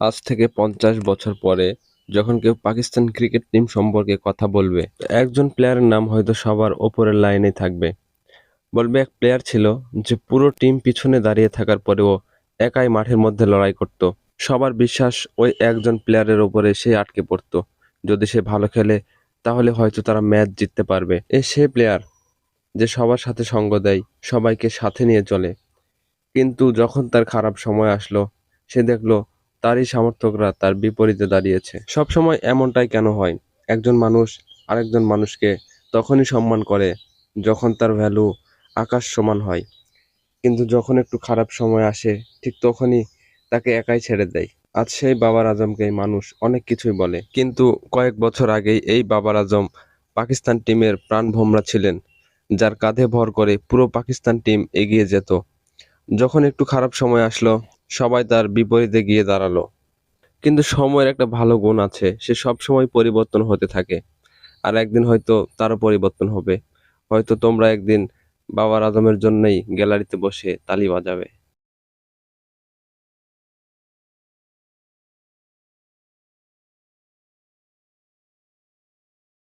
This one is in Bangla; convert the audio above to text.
আজ থেকে পঞ্চাশ বছর পরে যখন কেউ পাকিস্তান ক্রিকেট টিম সম্পর্কে কথা বলবে, একজন প্লেয়ারের নাম হয়তো সবার ওপরের লাইনে থাকবে। বলবে, এক প্লেয়ার ছিল যে পুরো টিম পিছনে দাঁড়িয়ে থাকার পরেও একাই মাঠের মধ্যে লড়াই করত। সবার বিশ্বাস ওই একজন প্লেয়ারের ওপরে সে আটকে পড়তো। যদি সে ভালো খেলে, তাহলে হয়তো তারা ম্যাচ জিততে পারবে। এ সে প্লেয়ার যে সবার সাথে সঙ্গ দেয়, সবাইকে সাথে নিয়ে চলে। কিন্তু যখন তার খারাপ সময় আসলো, সে দেখল তারই সমর্থকরা তার বিপরীতে দাঁড়িয়েছে। সব সময় এমনটাই কেন হয়? একজন মানুষ আরেকজন মানুষকে তখনই সম্মান করে যখন তার ভ্যালু আকাশ সমান হয়। কিন্তু যখন একটু খারাপ সময় আসে, ঠিক তখনই তাকে একাই ছেড়ে দেয়। আজ সেই বাবার আজমকে মানুষ অনেক কিছুই বলে। কিন্তু কয়েক বছর আগেই এই বাবার আজম পাকিস্তান টিমের প্রাণভোমরা ছিলেন, যার কাঁধে ভর করে পুরো পাকিস্তান টিম এগিয়ে যেত। যখন একটু খারাপ সময় আসলো সবাই তার বিপরীতে গিয়ে দাঁড়াল। কিন্তু সময়ের একটা ভালো গুণ আছে, সে সব সময় পরিবর্তন হতে থাকে। আর একদিন হয়তো তারও পরিবর্তন হবে। হয়তো তোমরা একদিন বাবার আদমের জন্যই গ্যালারিতে বসে তালি বাজাবে।